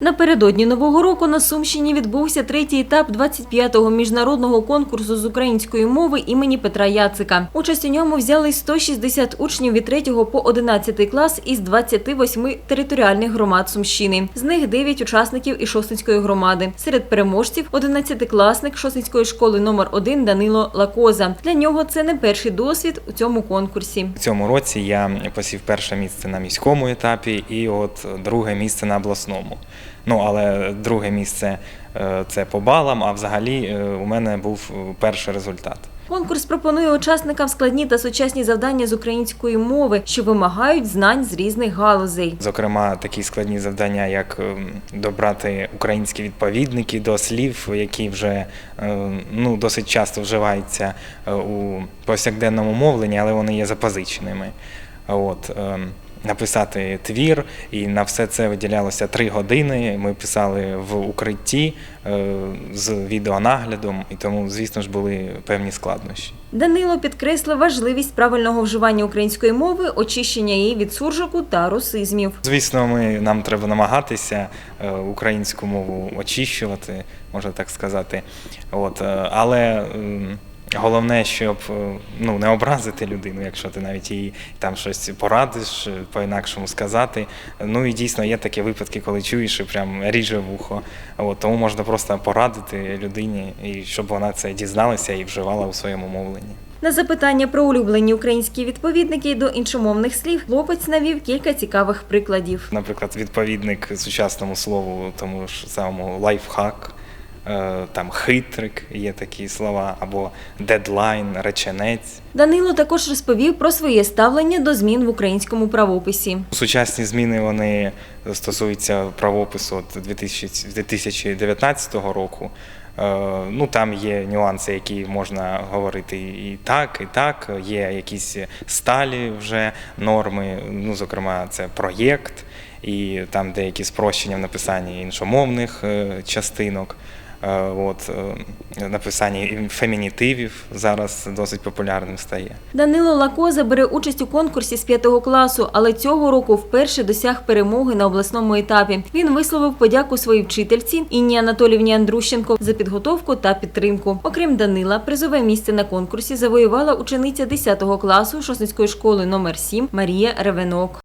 Напередодні Нового року на Сумщині відбувся третій етап 25-го міжнародного конкурсу з української мови імені Петра Яцика. Участь у ньому взяли 160 учнів від 3 по 11 клас із 28 територіальних громад Сумщини. З них 9 учасників із Шосницької громади. Серед переможців – 11-класник Шосницької школи номер 1 Данило Лакоза. Для нього це не перший досвід у цьому конкурсі. У цьому році я посів перше місце на міському етапі і от друге місце на обласному. Ну, але друге місце е, це по балам, а взагалі е, у мене був е, перший результат. Конкурс пропонує учасникам складні та сучасні завдання з української мови, що вимагають знань з різних галузей. Зокрема, такі складні завдання, як ем, добрати українські відповідники до слів, які вже ну, досить часто вживаються у повсякденному мовленні, але вони є запозиченими. От, ем, написати твір, і на все це виділялося три години. Ми писали в укритті е, з відеонаглядом, і тому, звісно ж, були певні складнощі. Данило підкреслив важливість правильного вживання української мови, очищення її від суржику та русизмів. Звісно, ми, нам треба намагатися е, українську мову очищувати, можна так сказати. От, е, але головне, щоб е, ну, не образити людину, якщо ти навіть їй там щось порадиш, е, по-інакшому сказати. Ну і дійсно є такі випадки, коли чуєш і прям ріже вухо. От, тому можна просто порадити людині, і щоб вона це дізналася і вживала у своєму мовленні. На запитання про улюблені українські відповідники до іншомовних слів хлопець навів кілька цікавих прикладів. Наприклад, відповідник сучасному слову, тому ж самому лайфхак, там хитрик є такі слова, або дедлайн, реченець. Данило також розповів про своє ставлення до змін в українському правописі. Сучасні зміни вони стосуються правопису от 2000 2019 року. Е, Ну, там є нюанси, які можна говорити і так, і так. Є якісь сталі вже норми. Ну, зокрема, це проєкт, і там деякі спрощення в написанні іншомовних е, частинок. Е, От, е, написання і фемінітивів зараз досить популярним стає. Данило Лакоза бере участь у конкурсі з п'ятого класу, але цього року вперше досяг перемоги на обласному етапі. Він висловив подяку своїй вчительці Інні Анатолівні Андрущенко за підготовку та підтримку. Окрім Данила, призове місце на конкурсі завоювала учениця 10 класу Шосницької школи номер 7 Марія Ревенок.